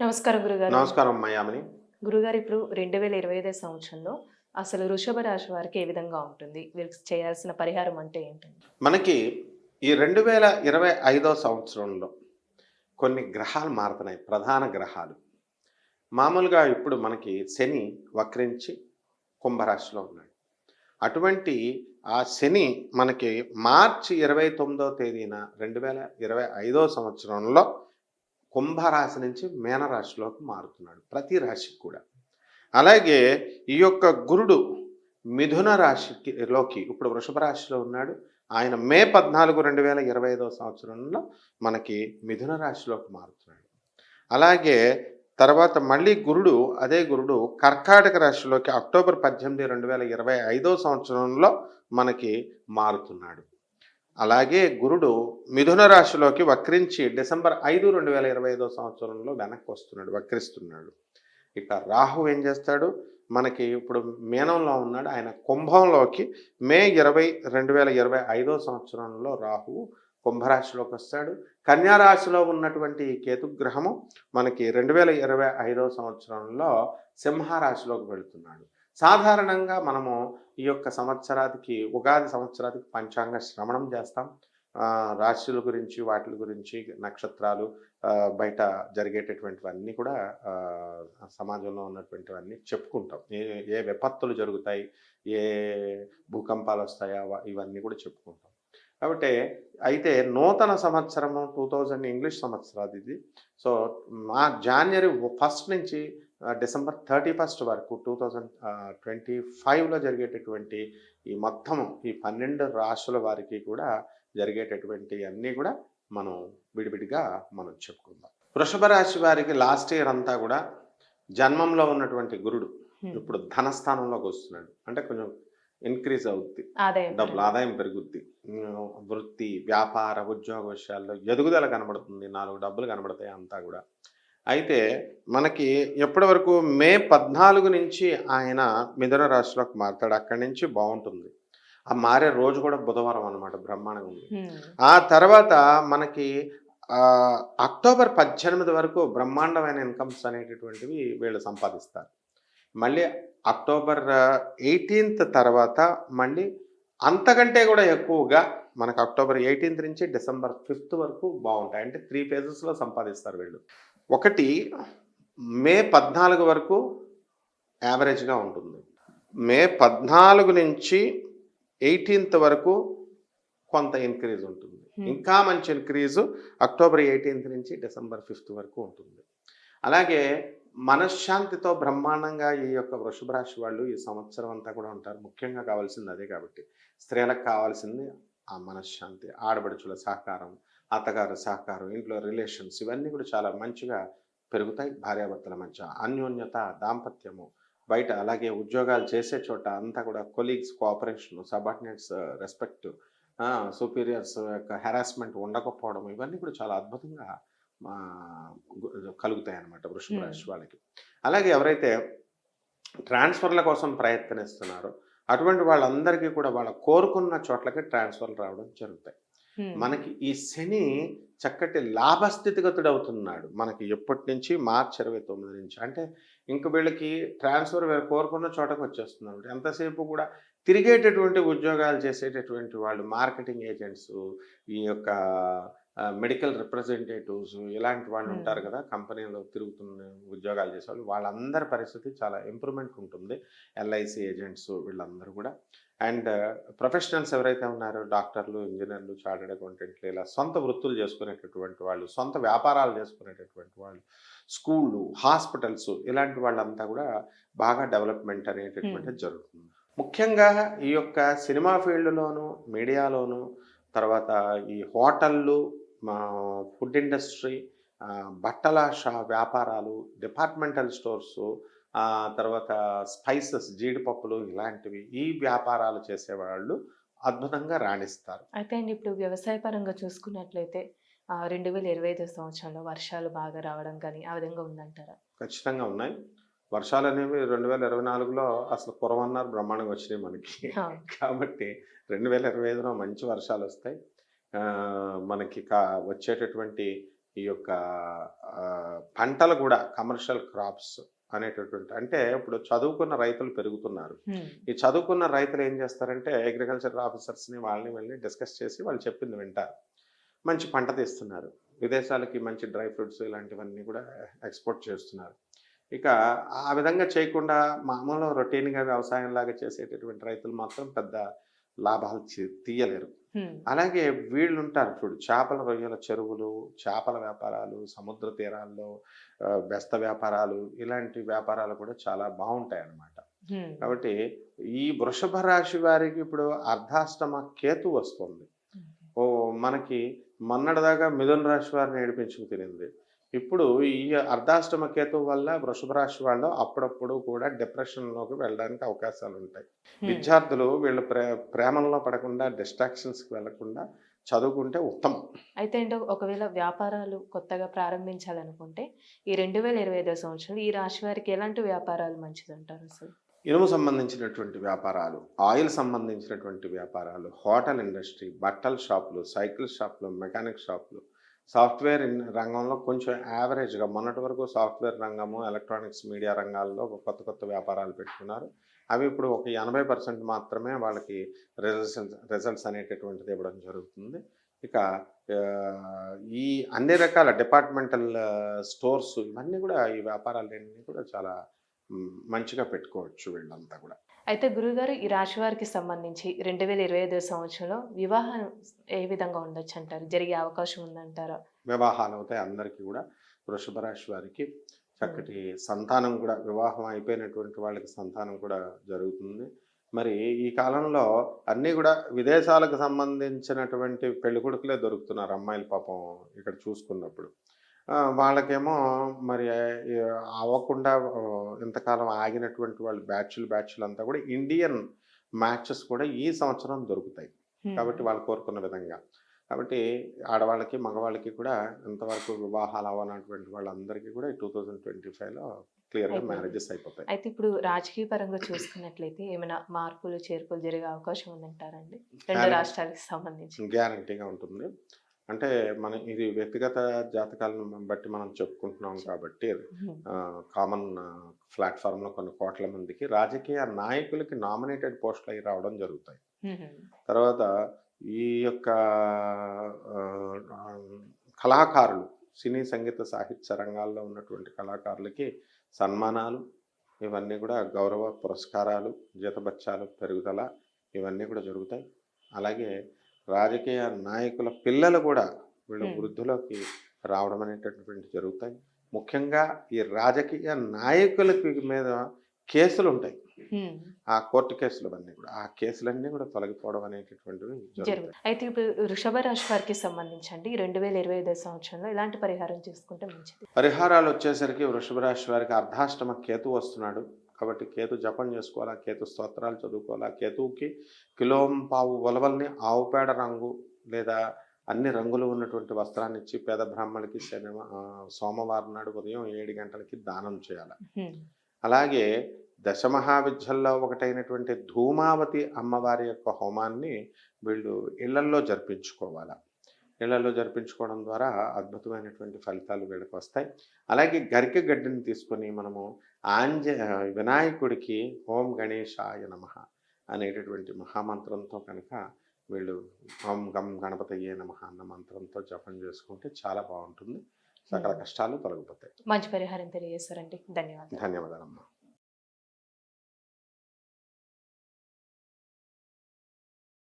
నమస్కారం గురుగారు. నమస్కారం మయామిని గురుగారు ఇప్పుడు రెండు వేల ఇరవై ఐదో సంవత్సరంలో అసలు వృషభ రాశి వారికి ఏ విధంగా ఉంటుంది? వీరికి చేయాల్సిన పరిహారం అంటే ఏంటండి మనకి ఈ రెండు వేల ఇరవై ఐదో సంవత్సరంలో కొన్ని గ్రహాలు మారుతున్నాయి ప్రధాన గ్రహాలు. మామూలుగా ఇప్పుడు మనకి శని వక్రించి కుంభరాశిలో ఉన్నాడు. అటువంటి ఆ శని మనకి మార్చి ఇరవై తొమ్మిదో తేదీన రెండు వేల ఇరవై ఐదో సంవత్సరంలో కుంభరాశి నుంచి మేనరాశిలోకి మారుతున్నాడు ప్రతి రాశికి కూడా. అలాగే ఈ యొక్క గురుడు మిథున రాశికి లోకి ఇప్పుడు వృషభ రాశిలో ఉన్నాడు. ఆయన మే పద్నాలుగు రెండు వేల ఇరవై ఐదో సంవత్సరంలో మనకి మిథున రాశిలోకి మారుతున్నాడు. అలాగే తర్వాత మళ్ళీ గురుడు అదే గురుడు కర్కాటక రాశిలోకి అక్టోబర్ పద్దెనిమిది రెండు వేల ఇరవై ఐదో సంవత్సరంలో మనకి మారుతున్నాడు. అలాగే గురుడు మిథున రాశిలోకి వక్రించి డిసెంబర్ ఐదు రెండు వేల ఇరవై ఐదో సంవత్సరంలో వెనక్కి వస్తున్నాడు వక్రిస్తున్నాడు. ఇక రాహు ఏం చేస్తాడు? మనకి ఇప్పుడు మీనంలో ఉన్నాడు. ఆయన కుంభంలోకి మే ఇరవై రెండు వేల ఇరవై ఐదో సంవత్సరంలో రాహు కుంభరాశిలోకి వస్తాడు. కన్యారాశిలో ఉన్నటువంటి కేతుగ్రహము మనకి రెండు వేల ఇరవై ఐదో సంవత్సరంలో సింహరాశిలోకి వెళుతున్నాడు. సాధారణంగా మనము ఈ యొక్క సంవత్సరానికి ఉగాది సంవత్సరానికి పంచాంగ శ్రవణం చేస్తాం. రాశుల గురించి వాటి గురించి నక్షత్రాలు బయట జరిగేటటువంటివన్నీ కూడా సమాజంలో ఉన్నటువంటివన్నీ చెప్పుకుంటాం. ఏ ఏ విపత్తులు జరుగుతాయి ఏ భూకంపాలు వస్తాయా ఇవన్నీ కూడా చెప్పుకుంటాం. కాబట్టి అయితే నూతన సంవత్సరము టూ థౌజండ్ ఇంగ్లీష్ సంవత్సరాది ఇది సో మా జాన్వరి ఫస్ట్ నుంచి డిసెంబర్ థర్టీ ఫస్ట్ వరకు టూ థౌజండ్ ట్వంటీ ఫైవ్లో జరిగేటటువంటి ఈ మొత్తం ఈ పన్నెండు రాశుల వారికి కూడా జరిగేటటువంటి అన్నీ కూడా మనం విడివిడిగా మనం చెప్పుకుందాం. వృషభ రాశి వారికి లాస్ట్ ఇయర్ అంతా కూడా జన్మంలో ఉన్నటువంటి గురుడు. ఇప్పుడు ధనస్థానంలోకి వస్తున్నాడు. అంటే కొంచెం ఇంక్రీజ్ అవుద్ది. డబ్బులు ఆదాయం పెరుగుద్ది. వృత్తి వ్యాపార ఉద్యోగ విషయాల్లో ఎదుగుదల కనబడుతుంది. నాలుగు డబ్బులు కనబడతాయి అంతా కూడా. అయితే మనకి ఎప్పటి వరకు మే పద్నాలుగు నుంచి ఆయన మిథున రాశిలోకి మారుతాడు అక్కడి నుంచి బాగుంటుంది. ఆ మారే రోజు కూడా బుధవారం అనమాట బ్రహ్మాండంగా ఉంది. ఆ తర్వాత మనకి అక్టోబర్ పద్దెనిమిది వరకు బ్రహ్మాండమైన ఇన్కమ్స్ అనేటటువంటివి వీళ్ళు సంపాదిస్తారు. మళ్ళీ అక్టోబర్ ఎయిటీన్త్ తర్వాత మళ్ళీ అంతకంటే కూడా ఎక్కువగా మనకు అక్టోబర్ ఎయిటీన్త్ నుంచి డిసెంబర్ ఫిఫ్త్ వరకు బాగుంటాయి. అంటే త్రీ ఫేజెస్లో సంపాదిస్తారు వీళ్ళు. ఒకటి మే పద్నాలుగు వరకు యావరేజ్గా ఉంటుంది. మే పద్నాలుగు నుంచి ఎయిటీన్త్ వరకు కొంత ఇంక్రీజ్ ఉంటుంది. Hmm. ఇంకా మంచి ఇంక్రీజు అక్టోబర్ ఎయిటీన్త్ నుంచి డిసెంబర్ ఫిఫ్త్ వరకు ఉంటుంది. అలాగే మనశ్శాంతితో బ్రహ్మాండంగా ఈ యొక్క వృషభ రాశి వాళ్ళు ఈ సంవత్సరం అంతా కూడా ఉంటారు. ముఖ్యంగా కావాల్సింది అదే కాబట్టి స్త్రీలకు కావాల్సింది ఆ మనశ్శాంతి ఆడబడుచుల సహకారం అత్తగారు సహకారం ఇంట్లో రిలేషన్స్ ఇవన్నీ కూడా చాలా మంచిగా పెరుగుతాయి భార్యాభర్తల మధ్య. అన్యోన్యత దాంపత్యము బయట అలాగే ఉద్యోగాలు చేసే చోట అంతా కూడా colleagues cooperation subordinates respect superiors యొక్క హెరాస్మెంట్ ఉండకపోవడం ఇవన్నీ కూడా చాలా అద్భుతంగా కలుగుతాయి అన్నమాట వృషభ రాశి వాళ్ళకి. అలాగే ఎవరైతే ట్రాన్స్ఫర్ల కోసం ప్రయత్నిస్తున్నారో అటువంటి వాళ్ళందరికీ కూడా వాళ్ళ కోరుకున్న చోట్లకి ట్రాన్స్ఫర్లు రావడం జరుగుతాయి. మనకి ఈ శని చక్కటి లాభస్థితిగతుడు అవుతున్నాడు మనకి ఎప్పటి నుంచి మార్చి ఇరవై తొమ్మిది నుంచి. అంటే ఇంక వీళ్ళకి ట్రాన్స్ఫర్ వీళ్ళు కోరుకున్న చోటకు వచ్చేస్తున్నారు. ఎంతసేపు కూడా తిరిగేటటువంటి ఉద్యోగాలు చేసేటటువంటి వాళ్ళు మార్కెటింగ్ ఏజెంట్స్ ఈ యొక్క మెడికల్ రిప్రజెంటేటివ్స్ ఇలాంటి వాళ్ళు. ఉంటారు కదా కంపెనీలో తిరుగుతున్న ఉద్యోగాలు చేసేవాళ్ళు వాళ్ళందరి పరిస్థితి చాలా ఇంప్రూవ్మెంట్ ఉంటుంది. ఎల్ఐసి ఏజెంట్స్ వీళ్ళందరూ కూడా. అండ్ ప్రొఫెషనల్స్ ఎవరైతే ఉన్నారో డాక్టర్లు ఇంజనీర్లు చార్టెడ్ అకౌంటెంట్లు ఇలా సొంత వృత్తులు చేసుకునేటటువంటి వాళ్ళు సొంత వ్యాపారాలు చేసుకునేటటువంటి వాళ్ళు స్కూళ్ళు హాస్పిటల్స్ ఇలాంటి వాళ్ళంతా కూడా బాగా డెవలప్మెంట్ అనేటటువంటిది జరుగుతుంది. ముఖ్యంగా ఈ యొక్క సినిమా ఫీల్డ్లోను మీడియాలోను తర్వాత ఈ హోటళ్ళు మా ఫుడ్ ఇండస్ట్రీ బట్టల షా వ్యాపారాలు డిపార్ట్మెంటల్ స్టోర్స్ తర్వాత స్పైసెస్ జీడిపప్పులు ఇలాంటివి ఈ వ్యాపారాలు చేసేవాళ్ళు అద్భుతంగా రాణిస్తారు. అయితే అండి ఇప్పుడు వ్యవసాయ పరంగా చూసుకున్నట్లయితే రెండు వేల ఇరవై ఐదో సంవత్సరంలో వర్షాలు బాగా రావడం కానీ ఆ విధంగా ఉందంటారా? ఖచ్చితంగా ఉన్నాయి. వర్షాలు అనేవి రెండు వేల ఇరవై నాలుగులో అసలు కురవన్నారు బ్రహ్మాండంగా వచ్చినాయి మనకి. కాబట్టి రెండు వేల ఇరవై ఐదులో మంచి వర్షాలు వస్తాయి. మనకి కా వచ్చేటటువంటి ఈ యొక్క పంటలు కూడా కమర్షియల్ క్రాప్స్ అనేటటువంటి అంటే ఇప్పుడు చదువుకున్న రైతులు పెరుగుతున్నారు. ఈ చదువుకున్న రైతులు ఏం చేస్తారంటే అగ్రికల్చర్ ఆఫీసర్స్ని వాళ్ళని వెళ్ళి డిస్కస్ చేసి వాళ్ళు చెప్పింది వింటారు మంచి పంట తీస్తున్నారు విదేశాలకి మంచి డ్రై ఫ్రూట్స్ ఇలాంటివన్నీ కూడా ఎక్స్పోర్ట్ చేస్తున్నారు ఇక ఆ విధంగా చేయకుండా మామూలు రొటీన్గా వ్యవసాయం లాగా చేసేటటువంటి రైతులు మాత్రం పెద్ద లాభాలు తీయలేరు. అలాగే వీళ్ళు ఉంటారు చూడు చేపల రొయ్యల చెరువులు చేపల వ్యాపారాలు సముద్ర తీరాల్లో బెస్త వ్యాపారాలు ఇలాంటి వ్యాపారాలు కూడా చాలా బాగుంటాయి అన్నమాట. కాబట్టి ఈ వృషభ రాశి వారికి ఇప్పుడు అర్ధాష్టమ కేతు వస్తుంది. ఓ మనకి మొన్నటిదాకా మిథున రాశి వారిని ఏడిపించుకు తినింది ఇప్పుడు ఈ అర్ధాష్టమ కేతు వల్ల వృషభ రాశి వాళ్ళు అప్పుడప్పుడు కూడా డిప్రెషన్లోకి వెళ్ళడానికి అవకాశాలు ఉంటాయి. విద్యార్థులు వీళ్ళు ప్రే ప్రేమల్లో పడకుండా డిస్ట్రాక్షన్స్కి వెళ్ళకుండా చదువుకుంటే ఉత్తమం. అయితే ఏంటో ఒకవేళ వ్యాపారాలు కొత్తగా ప్రారంభించాలనుకుంటే ఈ రెండు వేల ఇరవై ఐదో సంవత్సరంలో ఈ రాశి వారికి ఎలాంటి వ్యాపారాలు మంచిది అంటారు అసలు? ఇనుము సంబంధించినటువంటి వ్యాపారాలు ఆయిల్ సంబంధించినటువంటి వ్యాపారాలు హోటల్ ఇండస్ట్రీ బట్టల షాపులు సైకిల్ షాపులు మెకానిక్ షాపులు సాఫ్ట్వేర్ రంగంలో కొంచెం యావరేజ్గా మొన్నటి వరకు సాఫ్ట్వేర్ రంగము ఎలక్ట్రానిక్స్ మీడియా రంగాల్లో కొత్త కొత్త వ్యాపారాలు పెట్టుకున్నారు. అవి ఇప్పుడు ఒక ఎనభై పర్సెంట్ మాత్రమే వాళ్ళకి రిజల్ట్స్ రిజల్ట్స్ అనేటటువంటిది ఇవ్వడం జరుగుతుంది. ఇక ఈ అన్ని రకాల డిపార్ట్మెంటల్ స్టోర్స్ ఇవన్నీ కూడా ఈ వ్యాపారాలన్నీ కూడా చాలా మంచిగా పెట్టుకోవచ్చు వీళ్ళంతా కూడా. అయితే గురుగారు ఈ రాశి వారికి సంబంధించి రెండు వేల ఇరవై ఐదో సంవత్సరంలో వివాహం ఏ విధంగా ఉండొచ్చు అంటారు జరిగే అవకాశం ఉందంటారా? వివాహాలు అవుతాయి అందరికీ కూడా. వృషభ రాశి వారికి చక్కటి సంతానం కూడా వివాహం అయిపోయినటువంటి వాళ్ళకి సంతానం కూడా జరుగుతుంది. మరి ఈ కాలంలో అన్నీ కూడా విదేశాలకు సంబంధించినటువంటి పెళ్ళి కొడుకులే దొరుకుతున్నారు. అమ్మాయిలు పాపం ఇక్కడ చూసుకున్నప్పుడు. వాళ్ళకేమో మరి అవ్వకుండా ఇంతకాలం ఆగినటువంటి వాళ్ళు బ్యాచ్లు బ్యాచ్లు అంతా కూడా ఇండియన్ మ్యాచెస్ కూడా ఈ సంవత్సరం దొరుకుతాయి. కాబట్టి వాళ్ళు కోరుకున్న విధంగా. కాబట్టి ఆడవాళ్ళకి మగవాళ్ళకి కూడా ఇంతవరకు వివాహాలు అవ్వనటువంటి వాళ్ళందరికీ కూడా టూ థౌజండ్ ట్వంటీ ఫైవ్లో క్లియర్గా. మ్యారేజెస్ అయిపోతాయి. అయితే ఇప్పుడు రాజకీయ పరంగా చూసుకున్నట్లయితే ఏమైనా మార్పులు చేర్పులు జరిగే అవకాశం ఉందంటారండి రెండు రాష్ట్రాలకు సంబంధించి. గ్యారంటీగా ఉంటుంది. అంటే మన ఇది వ్యక్తిగత జాతకాలను బట్టి మనం చెప్పుకుంటున్నాం కాబట్టి. కామన్ ప్లాట్ఫామ్లో కొన్ని కోట్ల మందికి రాజకీయ నాయకులకి నామినేటెడ్ పోస్టులు అవి రావడం జరుగుతాయి. తర్వాత ఈ యొక్క కళాకారులు సినీ సంగీత సాహిత్య రంగాల్లో ఉన్నటువంటి కళాకారులకి సన్మానాలు ఇవన్నీ కూడా గౌరవ పురస్కారాలు జీతబత్యాలు పెరుగుదల ఇవన్నీ కూడా జరుగుతాయి అలాగే రాజకీయ నాయకుల పిల్లలు కూడా వీళ్ళ. వృద్ధిలోకి రావడం అనేటటువంటి జరుగుతాయి. ముఖ్యంగా ఈ రాజకీయ నాయకులకి మీద కేసులు ఉంటాయి. ఆ కోర్టు కేసులు అన్నీ కూడా. ఆ కేసులన్నీ కూడా తొలగిపోవడం అనేటటువంటివి జరుగు జరుగుతాయి. అయితే ఇప్పుడు వృషభ రాశి వారికి సంబంధించండి. రెండు వేల ఇరవై ఐదో సంవత్సరంలో ఇలాంటి పరిహారం చేసుకుంటే మంచిది? పరిహారాలు వచ్చేసరికి వృషభ రాశి వారికి అర్ధాష్టమ కేతు వస్తున్నాడు. కాబట్టి కేతు జపం చేసుకోవాలా కేతు స్తోత్రాలు చదువుకోవాలా కేతువుకి కిలోం పావు ఉలవల్ని ఆవు పేడ రంగు లేదా అన్ని రంగులు ఉన్నటువంటి వస్త్రాన్ని ఇచ్చి పేద బ్రాహ్మణులకి శని సోమవారం నాడు ఉదయం ఏడు గంటలకి దానం చేయాలి. అలాగే దశమహావిద్యల్లో ఒకటైనటువంటి ధూమావతి అమ్మవారి యొక్క హోమాన్ని వీళ్ళు ఇళ్ళల్లో జరిపించుకోవాలి ఇళ్ళలో జరిపించుకోవడం ద్వారా అద్భుతమైనటువంటి ఫలితాలు వీళ్ళకి వస్తాయి. అలాగే గరిక గడ్డిని తీసుకొని మనము ఆంజ వినాయకుడికి ఓం గణేశాయ నమ అనేటటువంటి మహామంత్రంతో కనుక వీళ్ళు ఓం గం గణపతయ్యే నమ అన్న మంత్రంతో జపం చేసుకుంటే చాలా బాగుంటుంది. సకల కష్టాలు తొలగిపోతాయి. మంచి పరిహారం తెలియజేస్తారండి ధన్యవాదాలు. ధన్యవాదాలమ్మా.